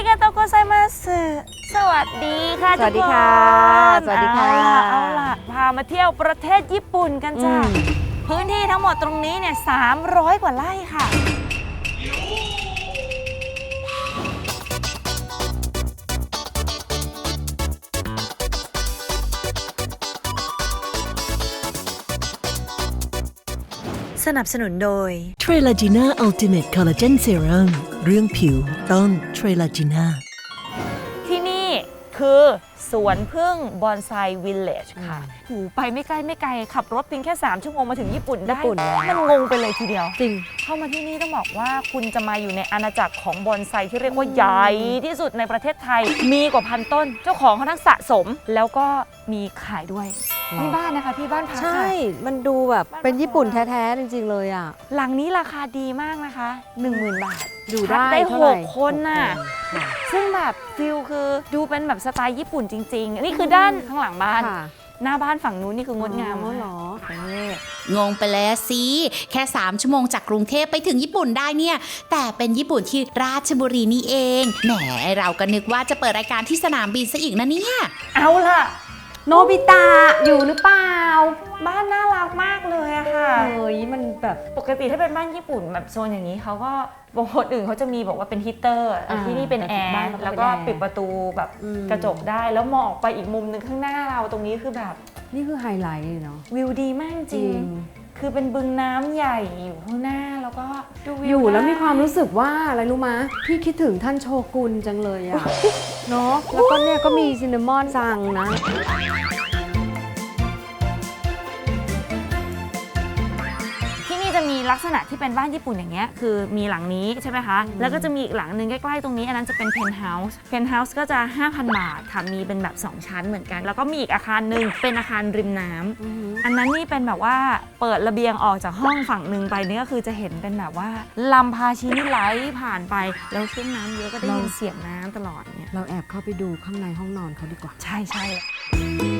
ริกาโตโกไซมาสึสวัสดีค่ะสวัสดีค่ะทุกนสวัสดีค่ะเอาล่เอาล่ะ พามาเที่ยวประเทศญี่ปุ่นกันจ้าอืม พื้นที่ทั้งหมดตรงนี้เนี่ย300 กว่าไร่ค่ะ นับสนุนโดยเทรลาจีน่าอัลติเมทคอลลาเจนเซรั่มเรื่องผิวต้องเทรลาจีน่าที่นี่คือสวนพึ่งบอนไซวิลเลจค่ะหูไปไม่ใกล้ไม่ไกล ขับรถเพียงแค่ 3 ชั่วโมงมาถึงญี่ปุ่นได้ ญี่ปุ่นแล้วมันงงไปเลยทีเดียว จริง เข้ามาที่นี่ต้องบอกว่าคุณจะมาอยู่ในอาณาจักรของบอนไซที่เรียกว่าใหญ่ที่สุดในประเทศไทย มีกว่าพันต้น เจ้าของเขาทั้งสะสม แล้วก็มีขายด้วยหรอ นี่บ้านนะคะพี่บ้านพักใช่ค่ะมันดูแบบเป็นญี่ปุ่นแท้ๆจริงๆเลยอะ หลังนี้ราคาดีมากนะคะ10,000 บาทอยู่พักได้ได้เท่าหไหร่กคนน่ะหกค่ะซึ่งแบบฟิลคือดูเป็นแบบสไตล์ญี่ปุ่นจริง ๆ นี่คือด้านข้างหลังบ้านค่ะหน้าบ้านฝั่งนู้นนี่คืองดงามอ๋อมากเหรอนี่งงไปเลยอะสิแค่ 3 ชั่วโมงจากกรุงเทพไปถึงญี่ปุ่นได้เนี่ย แต่เป็นญี่ปุ่นที่ราชบุรีนี่เอง แหมเราก็นึกว่าจะเปิดรายการที่สนามบินซะอีกนะเนี่ย เอาล่ะ โนบิตะอยู่หรือเปล่า บ้านน่ารักมากเลยอะค่ะเฮ้ยมันแบบปกติถ้าเป็นบ้านญี่ปุ่นแบบโซนอย่างนี้เขาก็บางคนอื่นเขาจะมีบอกว่าเป็นฮีตเตอร์อ่าที่นี่เป็นแอแต่บ้านร์เราก็แล้วก็เป็นแอร์ปิดประตูแบบอืม กระจกได้ แล้วมองออกไปอีกมุมหนึ่งข้างหน้าเราตรงนี้คือแบบนี่คือไฮไลท์เลยเนาะวิวดีมากจจริริง ง คือเป็นบึงน้ำใหญ่อยู่ข้างหน้าแล้วก็ดูวิวอยู่แล้วได้มีความรู้สึกว่าอะไรรู้มะพี่คิดถึงท่านโชกุนจังเลยอะ เนาะแล้วก็เนี่ยก็มีซินนามอนสั่งนะ ลักษณะที่เป็นบ้านญี่ปุ่นอย่างเงี้ยคือมีหลังนี้ใช่ไหมคะ แล้วก็จะมีอีกหลังหนึ่งใกล้ๆตรงนี้ อันนั้นจะเป็นเพนท์เฮาส์เพนท์เฮาส์ก็จะ 5,000 บาทค่ะมีเป็นแบบ 2 ชั้นเหมือนกัน แล้วก็มีอีกอาคารหนึ่งเป็นอาคารริมน้ำอันนั้นนี่เป็นแบบว่าเปิดระเบียงออกจากห้องฝั่งหนึ่งไปนี่ก็คือจะเห็นเป็นแบบว่าลำพาชีนี่ไหลผ่านไปแล้วช่วงน้ำเยอะก็ได้ยินเราเสียงน้ำตลอดเนี่ยเราแอบเข้าไปดูข้างในห้องนอนเขาดีกว่า ใช่ใช่เ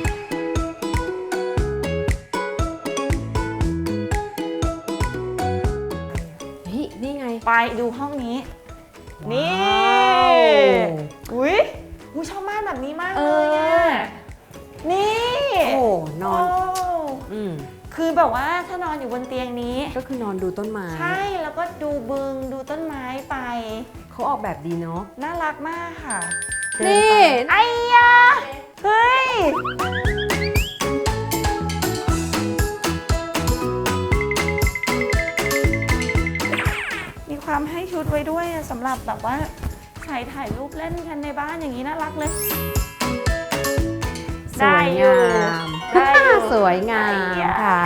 ไงไปดูห้องนี้ นี่ว้าวอุ้ยอุ้ยชอบม่านแบบนี้มากเอเลยออะนี่โอ้นอนโอืมคือแบบว่าถ้านอนอยู่บนเตียงนี้ ก็คือนอนดูต้นไม้ ใช่แล้วก็ดูบึงดูต้นไม้ไป เขาออกแบบดีเนาะน่ารักมากค่ะ นี่ไอ้ยาเฮ้ย สำหรับแบบว่าใส่ถ่ายรูปเล่นกันในบ้านอย่างนี้น่ารักเลยสวยงาม ได้อยู่ สวยงามไอ้ยาค่ะ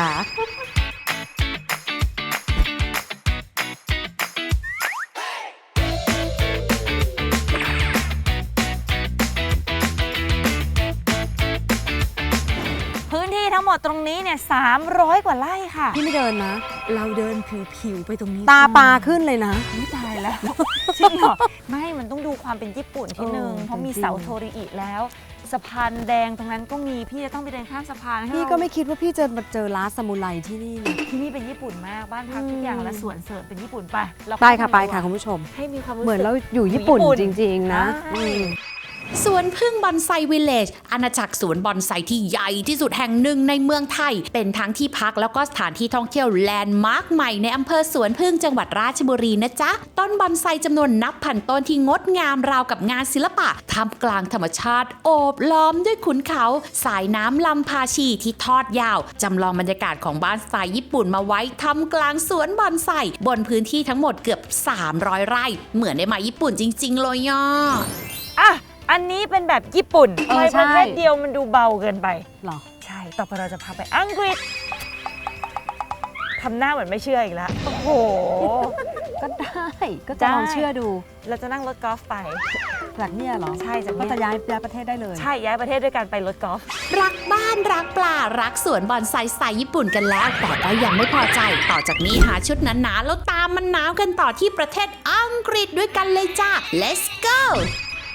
ดตรงนี้เนี่ย300กว่าไร่ค่ะ พี่ไม่เดินนะ เราเดินผิวๆไปตรงนี้ตาปลาขึ้นเลยนะ ไม่ตายแล้วจริงเหรอไม่มันต้องดูความเป็นญี่ปุ่นที่หนึ่งเออเพราะมีจริง เสาโทริอิแล้วสะพานแดงตรงนั้นก็มีพี่จะต้องไปเดินข้ามสะพานให้พี่เรา ก็ไม่คิดว่าพี่จะมาเจอร้านซามูไรที่นี่นะ ที่นี่เป็นญี่ปุ่นมากบ้านพักทุกอย่างและสวนเสริมเป็นญี่ปุ่นไปเราไปค่ะไปเข้าค่ะดีกว่าคุณผู้ชม ให้มีความรู้สึก เหมือนเราอยู่ญี่ปุ่นอยู่ญี่ปุ่นจริง ๆ นะใช่ อืม สวนพึ่งบอนไซวิลเลจอาณาจักรสวนบอนไซที่ใหญ่ที่สุดแห่งหนึ่งในเมืองไทย เป็นทั้งที่พักแล้วก็สถานที่ท่องเที่ยวแลนด์มาร์คใหม่ในอำเภอสวนพึ่งจังหวัดราชบุรีนะจ๊ะ ต้นบอนไซจำนวนนับพันต้นที่งดงามราวกับงานศิลปะท่ามกลางธรรมชาติโอบล้อมด้วยขุนเขา สายน้ำลำพาชีที่ทอดยาวจำลองบรรยากาศของบ้านสไตล์ญี่ปุ่นมาไว้ทำกลางสวนบอนไซบนพื้นที่ทั้งหมดเกือบ 300 ไร่ เหมือนได้มาญี่ปุ่นจริง ๆ เลยย่ออะ อันนี้เป็นแบบญี่ปุ่นเออไปใช่ ประเทศเดียวมันดูเบาเกินไป หรอ ใช่ ต่อไปเราจะพาไปอังกฤษทำหน้าเหมือนไม่เชื่ออีกแล้ว โอ้โห ก็ได้ ก็ได้จะลองเชื่อดู เราจะนั่งรถกอล์ฟไป จากเนี่ยเหรอใช่จากเนี่ย ก็จะย้ายย้ายประเทศได้เลย ใช่ย้ายประเทศด้วยการไปรถกอล์ฟ รักบ้านรักปลารักสวนบอนไซสไตล์ญี่ปุ่นกันแล้ว แต่ก็ยังไม่พอใจ ต่อจากนี้หาชุดหนาๆแล้วตามมันหนาวกันต่อที่ประเทศอังกฤษด้วยกันเลยจ้า let's go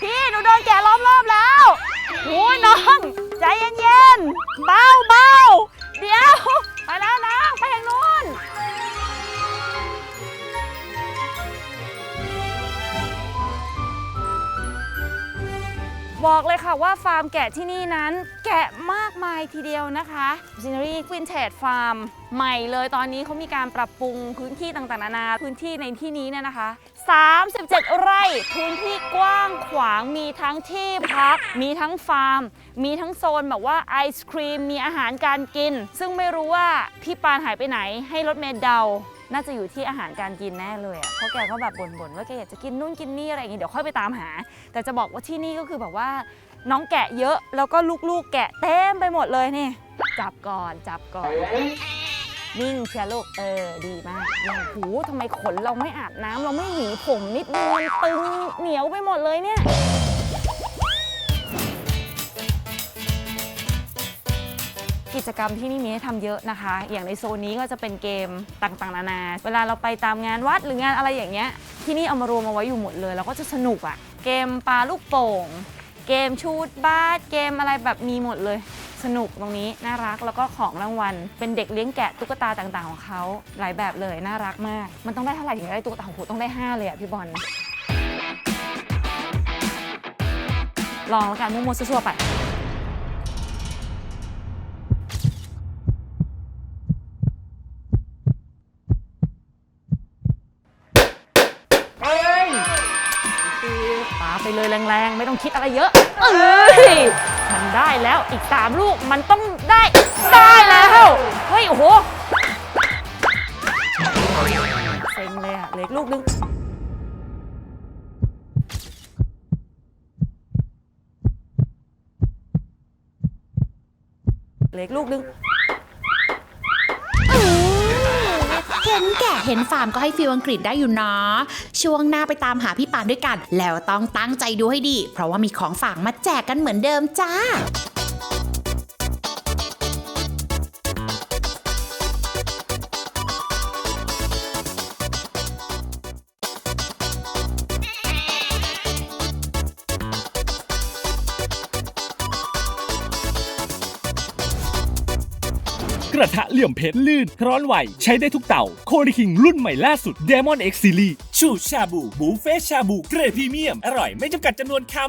พี่หนูโดนแกะล้อมรอบแล้วโอ้ยน้อง ใจเย็นๆ เบาเบาเดี๋ยว ไปแล้วน้องไปทางนู้น บอกเลยค่ะว่าฟาร์มแกะที่นี่นั้น แกะมากมายทีเดียวนะคะ s ิน n รีวินเทจฟาร์มใหม่เลยตอนนี้เขามีการปรับปรุงพื้นที่ต่างๆนานา พื้นที่ในที่นี้เนี่ยนะคะ 37 ไร่ พื้นที่กว้างขวางมีทั้งที่พัก มีทั้งฟาร์ม มีทั้งโซนแบบว่าไอศครีม มีอาหารการกิน ซึ่งไม่รู้ว่าพี่ปานหายไปไหน ให้รถเมล์เดา น่าจะอยู่ที่อาหารการกินแน่เลยอะเพราะแกก็แบบบ่นๆว่าแกอยากจะกินนู่นกินนี่อะไรอย่างงี้เดี๋ยวค่อยไปตามหา แต่จะบอกว่าที่นี่ก็คือแบบว่าน้องแกะเยอะ แล้วก็ลูกๆ แกะเต็มไปหมดเลยนี่ จับก่อน จับก่อน นิ่งเชียร์ลูกเออดีมากอย่างหูทำไมขนเราไม่อาบน้ำเราไม่หวีผมนิดนึงมันตึงเหนียวไปหมดเลยเนี่ยกิจกรรมที่นี่มีให้ทำเยอะนะคะ อย่างในโซนนี้ก็จะเป็นเกมต่างๆ นานา เวลาเราไปตามงานวัดหรืองานอะไรอย่างเงี้ย ที่นี่เอามารวมเอาไว้อยู่หมดเลย แล้วก็จะสนุกอะเกมปลาลูกโป่ง เกมชูดบาส เกมอะไรแบบมีหมดเลย สนุกตรงนี้น่ารักแล้วก็ของรางวัล เป็นเด็กเลี้ยงแกะตุ๊กตาต่างๆของเขาหลายแบบเลยน่ารักมาก มันต้องได้เท่าไหร่ถึงจะได้ตุ๊กตาโอ้โหต้องได้ห้าเลยอะพี่บอลลองแล้วกันมั่วๆซั่วๆไป ไปเลยแรงๆ ไม่ต้องคิดอะไรเยอะ เอ้ย มันได้แล้วอีก 3 ลูกมันต้องได้ ได้แล้ว เฮ้ย โอ้โหเซ็งเลยอะเหล็กลูกนึงเหล็กลูกนึง เห็นแก่เห็นฟาร์มก็ให้ฟิลอังกฤษได้อยู่นะช่วงหน้าไปตามหาพี่ปานด้วยกัน แล้วต้องตั้งใจดูให้ดี เพราะว่ามีของฝากมาแจกกันเหมือนเดิมจ้า ระทะเหลี่ยมเพชรลื่น ร้อนไหว ใช้ได้ทุกเต่า โคดิคิงรุ่นใหม่ล่าสุด Demon X Series ชูชาบูบูเฟ่ชาบูเกรดพรีเมียม อร่อยไม่จำกัดจำนวนคำ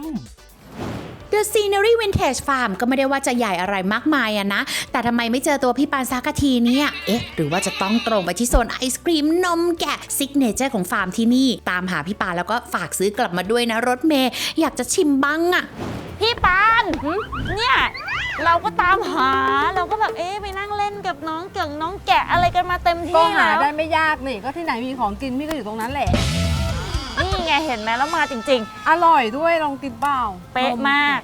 The Scenery Vintage Farm ก็ไม่ได้ว่าจะใหญ่อะไรมากมายอะนะ แต่ทำไมไม่เจอตัวพี่ปานซากะทีเนี่ย เอ๊ะ หรือว่าจะต้องตรงไปที่โซนไอศครีมนมแกะซิกเนเจอร์ของฟาร์มที่นี่ ตามหาพี่ปานแล้วก็ฝากซื้อกลับมาด้วยนะรถเมย์อยากจะชิมบ้างอะ พี่ปานเนี่ยเราก็ตามหาเราก็แบบเอ๊ะไปนั่งเล่นกับน้องเก่งน้องแกะอะไรกันมาเต็มก็ที่หาแล้วได้ไม่ยากนี่ก็ที่ไหนมีของกินพี่ก็อยู่ตรงนั้นแหละ นี่ไงเห็นไหมแล้วมาจริง อร่อยด้วยลองกินเปล่าๆ เป๊ะมาก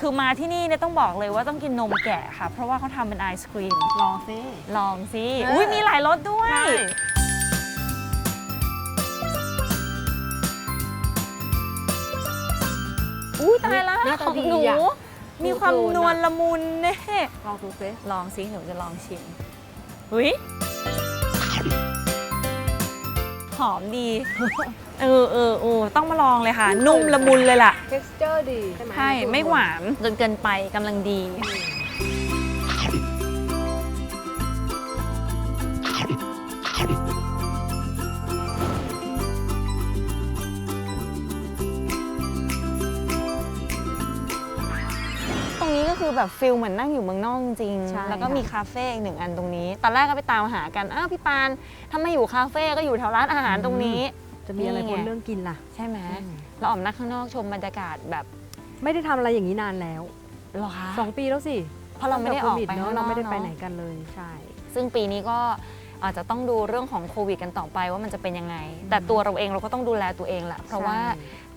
คือมาที่นี่เนี่ยต้องบอกเลยว่าต้องกินนมแกะค่ะ เพราะว่าเขาทำเป็นไอศครีม ลองซิลองสิเอออุ๊อุ้ยมีหลายรสด้วย ใช่ อุ้ยตายแล้วหน้าตาของดีหนูอะมีความดูๆนวลละมุนเน่ลองดูซิลองสิหนูจะลองชิมอุ้ยหอมดี เออเออเออต้องมาลองเลยค่ะ นุ่มละมุนเลยล่ะ texture ดี ใช่ไหมใช่ ไม่หวานจนเกินไปกำลังดี แบบฟิลเหมือนนั่งอยู่เมืองนอกจริงๆใช่แล้วก็ค่ะ มีคาเฟ่อีกหนึ่งอันตรงนี้ ตอนแรกก็ไปตามหากัน อ้าวพี่ปานถ้าไม่อยู่คาเฟ่ก็อยู่แถวร้านอาหารตรงนี้ จะมีอะไรนี่ไงคนเรื่องกินล่ะ ใช่ไหมอืมเราออกมานั่งข้างนอกชมบรรยากาศแบบไม่ได้ทำอะไรอย่างนี้นานแล้วเหรอคะสองปีแล้วสิเพราะเราไม่ได้ออกไปตั้งแต่โควิดเนอะข้งเราไม่ได้ไปอะไหนกันเลยใช่ ซึ่งปีนี้ก็อาจจะต้องดูเรื่องของโควิดกันต่อไปว่ามันจะเป็นยังไง แต่ตัวเราเองเราก็ต้องดูแลตัวเองแหละเพราะว่า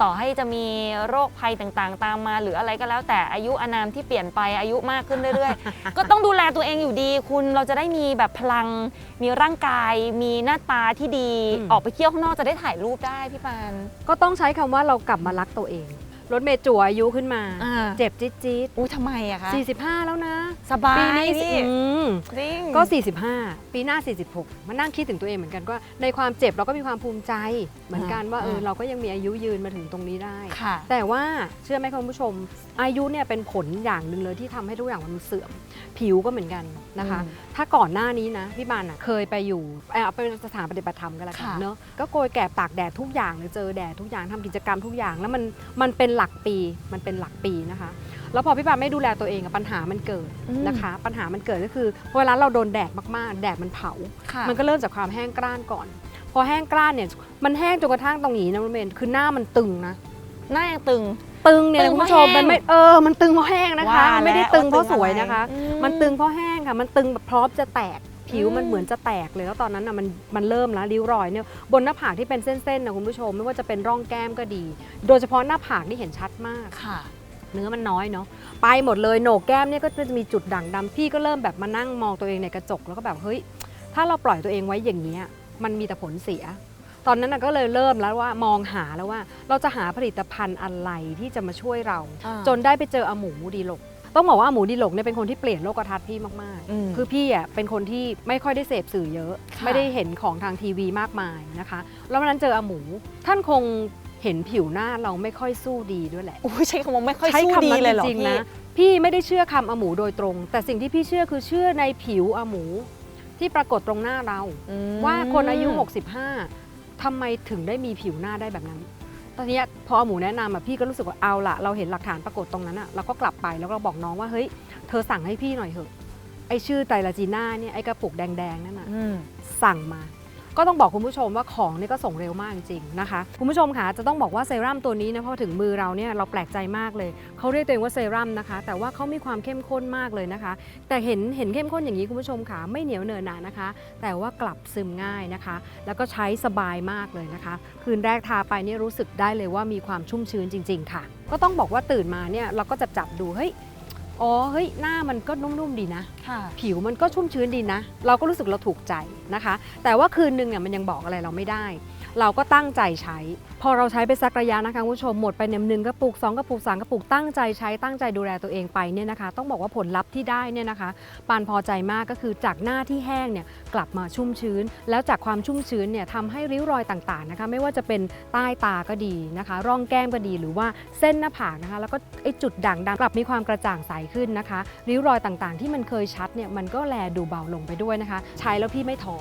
ต่อให้จะมีโรคภัยต่างๆ ตามมาหรืออะไรก็แล้ว แต่อายุอานามที่เปลี่ยนไปอายุมากขึ้นเรื่อยๆ ก็ต้องดูแลตัวเองอยู่ดี คุณเราจะได้มีแบบพลัง มีร่างกาย มีหน้าตาที่ดีออกไปเที่ยวข้างนอกจะได้ถ่ายรูปได้พี่ปานก็ต้องใช้คำว่าเรากลับมารักตัวเอง รถเมย์จั่วอายุขึ้นมา อ่า เจ็บจี๊ดจี๊ดอู้ทำไมอะคะ45 แล้วนะสบาปียนี้พี่อืมจริงก็ 45 ปีหน้า 46 มานั่งคิดถึงตัวเองเหมือนกันว่าในความเจ็บเราก็มีความภูมิใจ เหมือนกันว่าเออเราก็ยังมีอายุยืนมาถึงตรงนี้ได้ ค่ะ แต่ว่าเชื่อไหมคุณผู้ชม อายุเนี่ยเป็นผลอย่างหนึ่งเลยที่ทำให้ทุกอย่างมันเสื่อม ผิวก็เหมือนกันนะคะ อืม ถ้าก่อนหน้านี้นะพี่บานอะเคยไปอยู่เออเอาเป็นสถานปฏิบัติธรรมกันละกันค่ะเนอะก็โกยแก่ปากแดดทุกอย่างเลยเจอแดดทุกอย่างทำกิจกรรมทุกอย่าง แล้วมันมันเป็นหลักปีมันเป็นหลักปีนะคะ แล้วพอพี่ปาไม่ดูแลตัวเองอะปัญหามันเกิดอืมนะคะ ปัญหามันเกิดก็คือเวลาเราโดนแดดมากๆ แดดมันเผาค่ะมันก็เริ่มจากความแห้งกร้านก่อน พอแห้งกร้านเนี่ยมันแห้งจนกระทั่งตรงนี้นะคุณเมนคือหน้ามันตึงนะหน้ายังตึงตึงเนี่ยตึงคุณเพราะผู้ชมแห้งมันไม่เออมันตึงเพราะแห้งนะคะว่ามันไม่ได้แล้วตึงเพราะว่าตึงสวยอะไรนะคะอืมมันตึงเพราะแห้ง ค่ะ มันตึงแบบพร้อมจะแตกผิวอืมมันเหมือนจะแตกเลยแล้วตอนนั้นน่ะมันมันเริ่มแล้วริ้วรอยเนี่ยบนหน้าผากที่เป็นเส้นๆนะคุณผู้ชม ไม่ว่าจะเป็นร่องแก้มก็ดี โดยเฉพาะหน้าผากนี่เห็นชัดมากค่ะ เนื้อมันน้อยเนาะไปหมดเลยโหนกแก้มเนี่ยก็จะมีจุดด่างดำพี่ก็เริ่มแบบมานั่งมองตัวเองในกระจกแล้วก็แบบเฮ้ยถ้าเราปล่อยตัวเองไว้อย่างนี้ยมันมีแต่ผลเสีย ตอนนั้นน่ะก็เลยเริ่มแล้วว่ามองหาแล้วว่า เราจะหาผลิตภัณฑ์อะไรที่จะมาช่วยเราอ่าจนได้ไปเจออาหมูดีหลก ต้องบอกว่าอาหมูดีหลกเนี่ยเป็นคนที่เปลี่ยนโลกทัศน์พี่มากอืมๆ คือพี่อะเป็นคนที่ไม่ค่อยได้เสพสื่อเยอะ ค่ะ ไม่ได้เห็นของทางทีวีมากมายนะคะ แล้ววันนั้นเจออาหมู ท่านคงเห็นผิวหน้าเราไม่ค่อยสู้ดีด้วยแหละโอ้ยใช้คำว่าไม่ค่อยใช้สู้คำดีนั้นเลยเหรอจริงๆพี่ นะพี่ไม่ได้เชื่อคำอาหมูโดยตรง แต่สิ่งที่พี่เชื่อคือเชื่อในผิวอาหมู ที่ปรากฏตรงหน้าเรา อืมว่าคนอายุ 65ทำไมถึงได้มีผิวหน้าได้แบบนั้น ตอนเนี้ยพออาหมูแนะนำอะพี่ก็รู้สึกว่าเอาละเราเห็นหลักฐานปรากฏตรงนั้นอะเราก็กลับไปแล้วก็บอกน้องว่าเฮ้ยเธอสั่งให้พี่หน่อยเถอะไอชื่อไตรลาจีน่าเนี่ยไอกระปุกแดงๆนั่นน่ะอืมสั่งมา ก็ต้องบอกคุณผู้ชมว่าของนี่ก็ส่งเร็วมากจริงๆนะคะ คุณผู้ชมคะจะต้องบอกว่าเซรั่มตัวนี้นะพอถึงมือเราเนี่ยเราแปลกใจมากเลย เขาเรียกตัวเองว่าเซรั่มนะคะ แต่ว่าเขามีความเข้มข้นมากเลยนะคะ แต่เห็นเห็นเข้มข้นอย่างนี้คุณผู้ชมค่ะไม่เหนียวเนินหนานะคะ แต่ว่ากลับซึมง่ายนะคะ แล้วก็ใช้สบายมากเลยนะคะ คืนแรกทาไปเนี่ยรู้สึกได้เลยว่ามีความชุ่มชื้นจริง ๆ ค่ะ ก็ต้องบอกว่าตื่นมาเนี่ยเราก็จะจับดูเฮ้ย อ๋อเฮ้ยหน้ามันก็นุ่มๆดีนะ ค่ะ ผิวมันก็ชุ่มชื้นดีนะ เราก็รู้สึกเราถูกใจนะคะ แต่ว่าคืนนึงเนี่ยมันยังบอกอะไรเราไม่ได้ เราก็ตั้งใจใช้ พอเราใช้ไปสักระยะนะคะคุณผู้ชมหมดไปเนี่ยหนึ่งกระปุกสองกระปุกสามกระปุกตั้งใจใช้ตั้งใจดูแลตัวเองไปเนี่ยนะคะ ต้องบอกว่าผลลัพธ์ที่ได้เนี่ยนะคะปานพอใจมากก็คือจากหน้าที่แห้งเนี่ยกลับมาชุ่มชื้น แล้วจากความชุ่มชื้นเนี่ยทำให้ริ้วรอยต่างๆนะคะไม่ว่าจะเป็นใต้ตาก็ดีนะคะ ร่องแก้มก็ดีหรือว่าเส้นหน้าผากนะคะ แล้วก็ไอจุดด่างดำกลับมีความกระจ่างใสขึ้นนะคะ ริ้วรอยต่างๆ ที่มันเคยชัดเนี่ยมันก็แลดูเบาลงไปด้วยนะคะ ใช้แล้วพี่ไม่ท้อ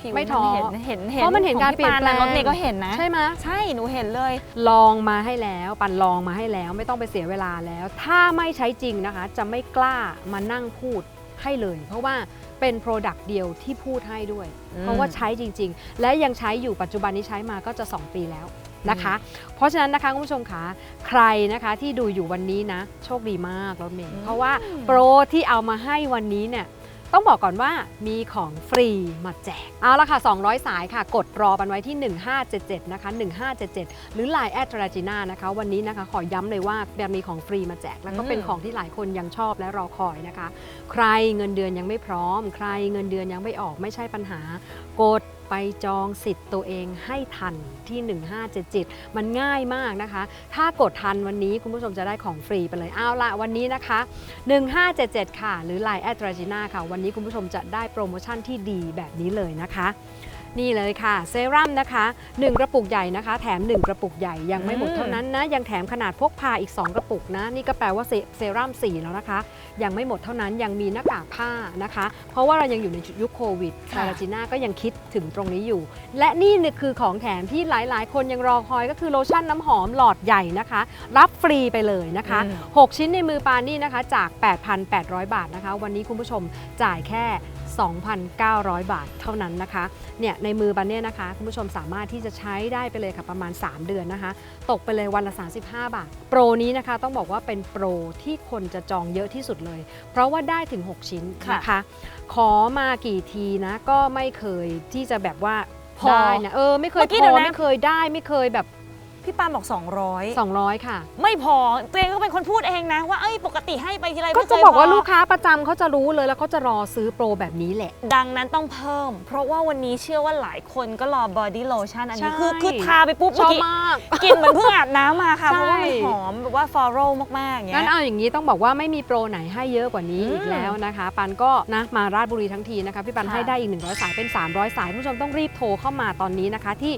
ผิวไม่ท้อเห็นเห็นเห็นเพราะมันเห็นการของเปลี่ยนแปลงรถเมย์ก็เห็นนะใช่ไหมใช่หนูเห็นเลย ลองมาให้แล้วปันลองมาให้แล้วไม่ต้องไปเสียเวลาแล้ว ถ้าไม่ใช้จริงนะคะ จะไม่กล้ามานั่งพูดให้เลย เพราะว่าเป็นโปรดักต์เดียวที่พูดให้ด้วยอืมเพราะว่าใช้จริง ๆ และยังใช้อยู่ปัจจุบันนี้ใช้มาก็จะ 2 ปีแล้วนะคะ เพราะฉะนั้นนะคะคุณผู้ชมคะใครนะคะที่ดูอยู่วันนี้นะ โชคดีมากรถเมย์เพราะว่าโปรที่เอามาให้วันนี้เนี่ย ต้องบอกก่อนว่ามีของฟรีมาแจก เอาละค่ะ 200 สายค่ะ กดรอปันไว้ที่ 1577 นะคะ 1577 หรือ Line แอดราจิน่านะคะ วันนี้นะคะขอย้ำเลยว่าแบบมีของฟรีมาแจก แล้วก็เป็นอืมของที่หลายคนยังชอบและรอคอยนะคะ ใครเงินเดือนยังไม่พร้อม ใครเงินเดือนยังไม่ออกไม่ใช่ปัญหา กดไปจองสิทธิ์ตัวเองให้ทันที่ 1577 มันง่ายมากนะคะ ถ้ากดทันวันนี้คุณผู้ชมจะได้ของฟรีไปเลยเอาละวันนี้นะคะ 1577 ค่ะ หรือ Line แอดราจิน่าค่ะ วันนี้คุณผู้ชมจะได้โปรโมชั่นที่ดีแบบนี้เลยนะคะ นี่เลยค่ะเซรั่มนะคะ 1 กระปุกใหญ่นะคะ แถม 1 กระปุกใหญ่ยังไม่หมดอืมเท่านั้นนะ ยังแถมขนาดพกพาอีก 2 กระปุกนะ นี่ก็แปลว่าเซเซรั่ม4 แล้วนะคะ ยังไม่หมดเท่านั้นยังมีหน้ากากผ้านะคะ เพราะว่าเรายังอยู่ในยุคโควิดค่ะซาราจิน่าก็ยังคิดถึงตรงนี้อยู่ และนี่เนี่ยคือของแถมที่หลาย ๆ คนยังรอคอยก็คือโลชั่นน้ำหอมหลอดใหญ่นะคะ รับฟรีไปเลยนะคะอืม6ชิ้นในมือปานี่นะคะจาก 8,800 บาทนะคะ วันนี้คุณผู้ชมจ่ายแค่ 2,900 บาทเท่านั้นนะคะ เนี่ยในมือบันเนี่ยนะคะ คุณผู้ชมสามารถที่จะใช้ได้ไปเลยค่ะประมาณ 3 เดือนนะคะ ตกไปเลยวันละ 35 บาท โปรนี้นะคะต้องบอกว่าเป็นโปรที่คนจะจองเยอะที่สุดเลย เพราะว่าได้ถึง 6 ชิ้นค่ะนะคะ ขอมากี่ทีนะก็ไม่เคยที่จะแบบว่าพอได้นะเออไม่เคยเมื่อกี้พเดี๋อยวนะไม่เคยได้ไม่เคยแบบ พี่ปาล์มบอก 200 200 ค่ะ ไม่พอตัวเองก็เป็นคนพูดเองนะ ว่าเอ้ยปกติให้ไปทีไรก็ไม่เคจะยบอกว่าพลูกค้าประจำเขาจะรู้เลยแล้วเขาจะรอซื้อโปรแบบนี้แหละ ดังนั้นต้องเพิ่ม เพราะว่าวันนี้เชื่อว่าหลายคนก็รอบอดี้โลชั่นอันนี้ใช่ คือคือทาไปปุ๊บชเมื่ออบกี้มาก กลินเหมือนเพิ่งอาบน้ำมาค่ะ ใช่ เพราะว่ามันหอมแบบว่าฟลอโรมากๆอย่างเงี้งั้นย เอาอย่างนี้ต้องบอกว่าไม่มีโปรไหนให้เยอะกว่านี้อืมอีกแล้วนะคะ ปันก็นะมาราชบุรีทั้งทีนะคะพี่ปันค่ะ ให้ได้อีก 100 สายเป็น 300 สายคุณผู้ชมต้องรีบโทรเข้ามาตอนนี้นะคะที่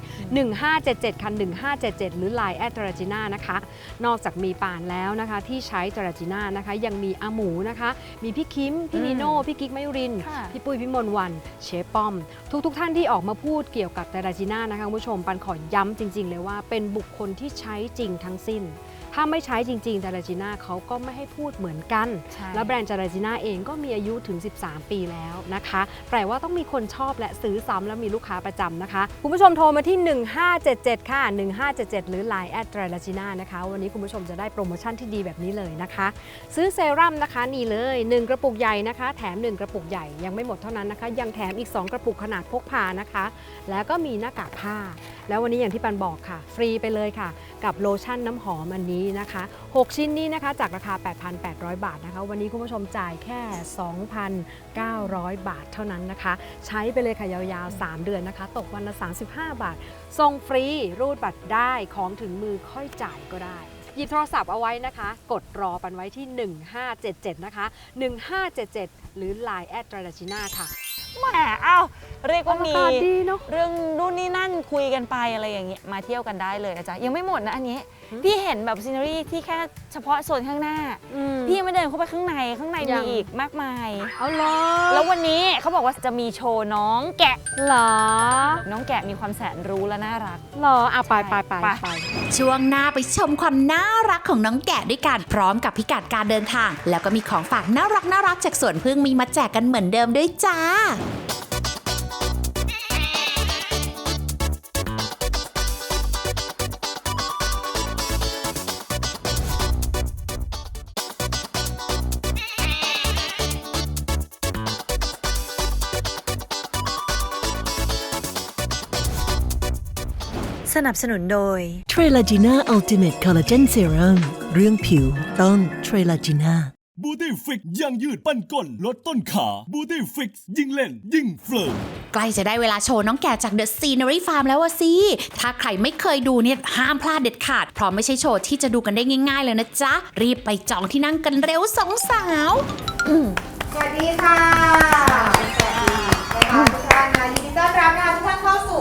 1577 คัน 1577หรือ Line แอดจราจิน่านะคะ นอกจากมีปานแล้วนะคะ ที่ใช้จราจิน่านะคะ ยังมีอาหมูนะคะ มีพี่คิม พี่นีโน่ พี่กิ๊กมยุรินทร์ค่ะ พี่ปุ้ยพี่มนต์วัน เชฟป้อม ทุกๆทท่านที่ออกมาพูดเกี่ยวกับจราจิน่านะคะคุณผู้ชมปันขอย้ำจริง ๆ เลยว่าเป็นบุคคลที่ใช้จริงทั้งสิ้นท ถ้าไม่ใช้จริงๆจาราจีน่าเขาก็ไม่ให้พูดเหมือนกันใช่แล้วแบรนด์จาราจีน่าเองก็มีอายุถึง 13 ปีแล้วนะคะ แปลว่าต้องมีคนชอบและซื้อซ้ำและมีลูกค้าประจำนะคะ คุณผู้ชมโทรมาที่ 1577 ค่ะ 1577 หรือ Line แอดจาราจีน่านะคะ วันนี้คุณผู้ชมจะได้โปรโมชั่นที่ดีแบบนี้เลยนะคะ ซื้อเซรั่มนะคะนี่เลย 1 กระปุกใหญ่นะคะ แถม 1 กระปุกใหญ่ยังไม่หมดเท่านั้นนะคะ ยังแถมอีก 2 กระปุกขนาดพกพานะคะ แล้วก็มีหน้ากากผ้า แล้ววันนี้อย่างที่ปันบอกค่ะ ฟรีไปเลยค่ะ กับโลชั่นน้ำหอมอันนี้นะคะ 6 ชิ้นนี้นะคะจากราคา 8,800 บาทนะคะ วันนี้คุณผู้ชมจ่ายแค่ 2,900 บาทเท่านั้นนะคะ ใช้ไปเลยค่ะยาวๆ 3 เดือนนะคะ ตกวันละ 35 บาทส่งฟรีรูดบัตรได้ของถึงมือค่อยจ่ายก็ได้หยิบโทรศัพท์เอาไว้นะคะ กดรอปันไว้ที่ 1577 นะคะ 1577 หรือ Line แอดตราจิน่าค่ะแหมเอ้าเรียกว่ามีอากาศดีเนอะเรื่องนู่นนี่นั่นคุยกันไปอะไรอย่างเงี้ยมาเที่ยวกันได้เลยนะจ๊ะ ยังไม่หมดนะอันนี้หืม พี่เห็นแบบซีนารีที่แค่เฉพาะโซนข้างหน้าพี่ยังไม่เดินเข้าไปข้างในข้างในยัมีง อีกมากมาย เอาเหรอแล้ววันนี้เขาบอกว่าจะมีโชว์น้องแกะ เหรอน้องแกะมีความแสนรู้และน่ารัก เหรออะไปไปไปไป ไปช่วงหน้าไปชมความน่ารักของน้องแกะด้วยกันพร้อมกับพิกัดการเดินทาง แล้วก็มีของฝากน่ารักน่ารักจากสวนพึ่งมีมาแจกกันเหมือนเดิมด้วยจ้า สนับสนุนโดยเทรลาจีน่าอัลติเมทคอลลาเจนเซรั่มเรื่องผิวต้องเทรลาจีน่าบูตี้ฟิกยังยืดปั้นก้นลดต้นขาบูตี้ฟิกยิ่งเล่น ยิ่งเฟิร์มใกล้จะได้เวลาโชว์น้องแกะจาก The Scenery Farm แล้วอะสิ ถ้าใครไม่เคยดูเนี่ยห้ามพลาดเด็ดขาด เพราะไม่ใช่โชว์ที่จะดูกันได้ง่าย ๆ เลยนะจ๊ะ รีบไปจองที่นั่งกันเร็วสองสาวสวัสดีค่ะสวัสดีนะคะทุกท่านนะยินดีต้อนรับนะคะทุกท่านเข้าสู่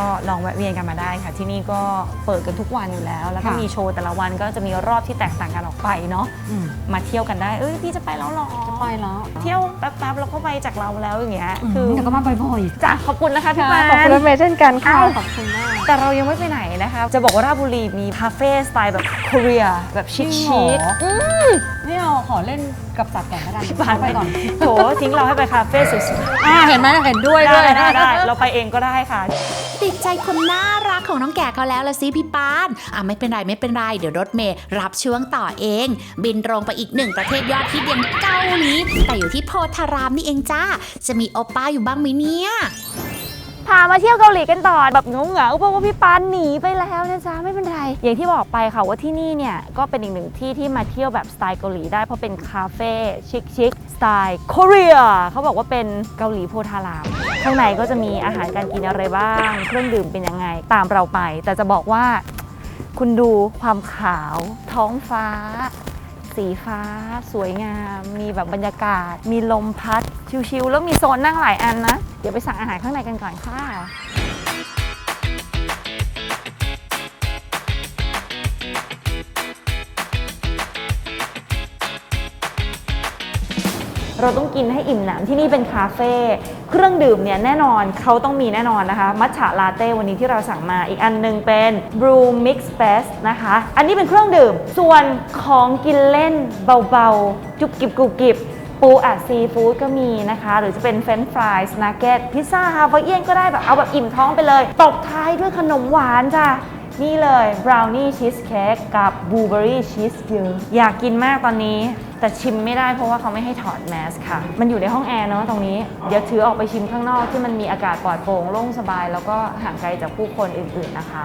ก็ลองแวะเวียนกันมาได้ค่ะ ที่นี่ก็เปิดกันทุกวันอยู่แล้ว แล้วก็มีโชว์แต่ละวันก็จะมีรอบที่แตกต่างกันออกไปเนาะมาเที่ยวกันได้เอ้ยพี่จะไปแล้วเหรอไปแล้วเที่ยวแป๊บๆแล้วก็ไปจากเราแล้วอย่างเงี้ยคือเดี๋ยวก็มาบ่อยจ้ะขอบคุณนะคะๆพี่ปาน ขอบคุณรถเมย์เช่นกันค่ะ อ้าว ขอบคุณมาก แต่เรายังไม่ไปไหนนะคะ จะบอกว่าราชบุรีมีคาเฟ่สไตล์แบบเกาหลีแบบชิคจริงชิเหรคอไม่เอาขอเล่นกับสัตว์ก่อนก็ได้พี่ปานไปก่อนโถทิ้งเราให้ไปคาเฟ่สวยอ่าเห็นไหมเห็นด้วยๆด้วยได้ได้ได้เราไปเองก็ได้ค่ะ ติดใจคนน่ารักของน้องแก่เขาแล้วละสิพี่ปานอะไม่เป็นไรไม่เป็นไร เดี๋ยวรถเมย์รับช่วงต่อเอง บินตรงไปอีกหนึ่งประเทศยอดฮิตอย่างเกาหลีแต่อยู่ที่โพธารามนี่เองจ้า จะมีโอป้าอยู่บ้างไหมเนี่ย พามาเที่ยวเกาหลีกันต่อแบบเงาเงาเพราะว่าพี่ปานหนีไปแล้วนะจ๊ะไม่เป็นไร อย่างที่บอกไปค่ะว่าที่นี่เนี่ยก็เป็นอีกหนึ่งที่ที่มาเที่ยวแบบสไตล์เกาหลีได้เพราะเป็นคาเฟ่ชิคชิคๆสไตล์เกาหลีเขาบอกว่าเป็นเกาหลีโพธาราม ข้างในก็จะมีอาหารการกินอะไรบ้าง เครื่องดื่มเป็นยังไงตามเราไป แต่จะบอกว่าคุณดูความขาวท้องฟ้า สีฟ้า สวยงาม มีแบบบรรยากาศ มีลมพัด ชิวๆแล้วมีโซนนั่งหลายอันนะ เดี๋ยวไปสั่งอาหารข้างในกันก่อนค่ะ เราต้องกินให้อิ่มหนำที่นี่เป็นคาเฟ่เครื่องดื่มเนี่ยแน่นอนเขาต้องมีแน่นอนนะคะ มัทฉะลาเต้วันนี้ที่เราสั่งมาอีกอันหนึงเป็น Brew Mix Fest นะคะ อันนี้เป็นเครื่องดื่ม ส่วนของกินเล่นเบาๆ จุบกิบกุบกิบปูอัดซีฟู้ดก็มีนะคะ หรือจะเป็นเฟรนช์ฟรายสนาเก็ตพิซซ่าฮาวายเอียนก็ได้แบบเอาแบบอิ่มท้องไปเลย ตบท้ายด้วยขนมหวานจ้ะ นี่เลยบราวนี่ชีสเค้กกับบลูเบอรี่ชีสเยอะอยากกินมากตอนนี้ แต่ชิมไม่ได้เพราะว่าเขาไม่ให้ถอดแมสค่ะ มันอยู่ในห้องแอร์เนาะตรงนี้ เดี๋ยวถือออกไปชิมข้างนอกที่มันมีอากาศปลอดโปร่งโล่งสบาย แล้วก็ห่างไกลจากผู้คนอื่นๆนะคะ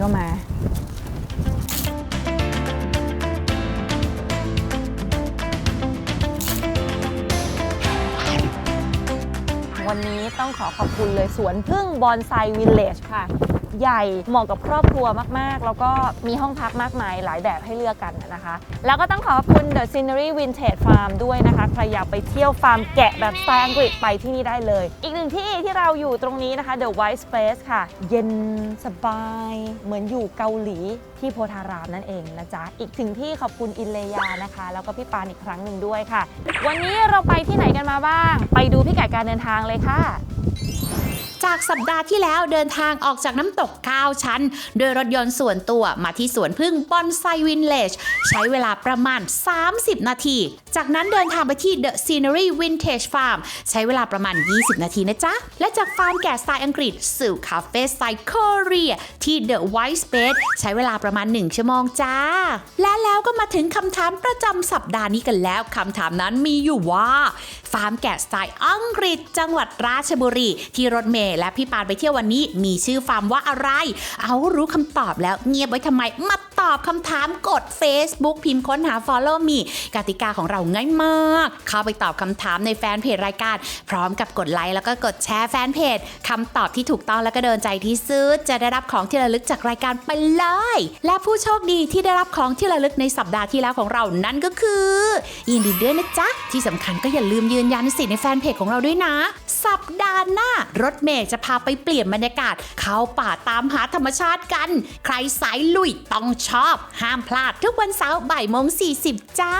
ก็มา วันนี้ต้องขอขอบคุณเลยสวนพึ่งบอนไซวิลเลจค่ะ ใหญ่ เหมาะกับครอบครัวมากๆ แล้วก็มีห้องพักมากมายหลายแบบให้เลือกกันนะคะ แล้วก็ต้องขอขอบคุณ The Scenery Vintage Farm ด้วยนะคะ ใครอยากไปเที่ยวฟาร์มแกะแบบสไตล์อังกฤษไปที่นี่ได้เลย อีกหนึ่งที่ที่เราอยู่ตรงนี้นะคะ The White Space ค่ะ เย็นสบายเหมือนอยู่เกาหลีที่โพธารามนั่นเองนะจ๊ะ อีกถึงที่ขอบคุณอินเลยานะคะ แล้วก็พี่ปานอีกครั้งหนึ่งด้วยค่ะ วันนี้เราไปที่ไหนกันมาบ้าง ไปดูพิกัดการเดินทางเลยค่ะ จากสัปดาห์ที่แล้วเดินทางออกจากน้ำตก 9 ชั้น โดยรถยนต์ส่วนตัวมาที่สวนพึ่งบอนไซวินเลจใช้เวลาประมาณ 30 นาที จากนั้นเดินทางไปที่ The Scenery Vintage Farm ใช้เวลาประมาณ 20 นาทีนะจ๊ะ และจากฟาร์มแกะสไตล์อังกฤษสู่คาเฟ่สไตล์เกาหลีที่ The White Space ใช้เวลาประมาณ 1 ชั่วโมงจ้า และแล้วก็มาถึงคำถามประจำสัปดาห์นี้กันแล้วคำถามนั้นมีอยู่ว่า ฟาร์มแกะสไตล์อังกฤษจังหวัดราชบุรีที่รถเมย์และพี่ปานไปเที่ยววันนี้มีชื่อฟาร์มว่าอะไร เอารู้คำตอบแล้วเงียบไว้ทำไม มาตอบคำถามกด Facebook พิมพ์ค้นหา Follow Me กติกาของเราง่ายมาก เข้าไปตอบคำถามในแฟนเพจรายการ พร้อมกับกดไลค์แล้วก็กดแชร์แฟนเพจคำตอบที่ถูกต้องแล้วก็เดินใจที่ซื้อ จะได้รับของที่ระลึกจากรายการไปเลย และผู้โชคดีที่ได้รับของที่ระลึกในสัปดาห์ที่แล้วของเรานั่นก็คือยินดีด้วยนะจ๊ะที่สำคัญก็อย่าลืมยืนยันสิทธิ์ในแฟนเพจของเราด้วยนะ สัปดาห์หน้า รถเมย์จะพาไปเปลี่ยนบรรยากาศ เข้าป่าตามหาธรรมชาติกัน ใครสายลุยต้องชอบ ห้ามพลาดทุกวันเสาร์บ่ายโมง40 จ้า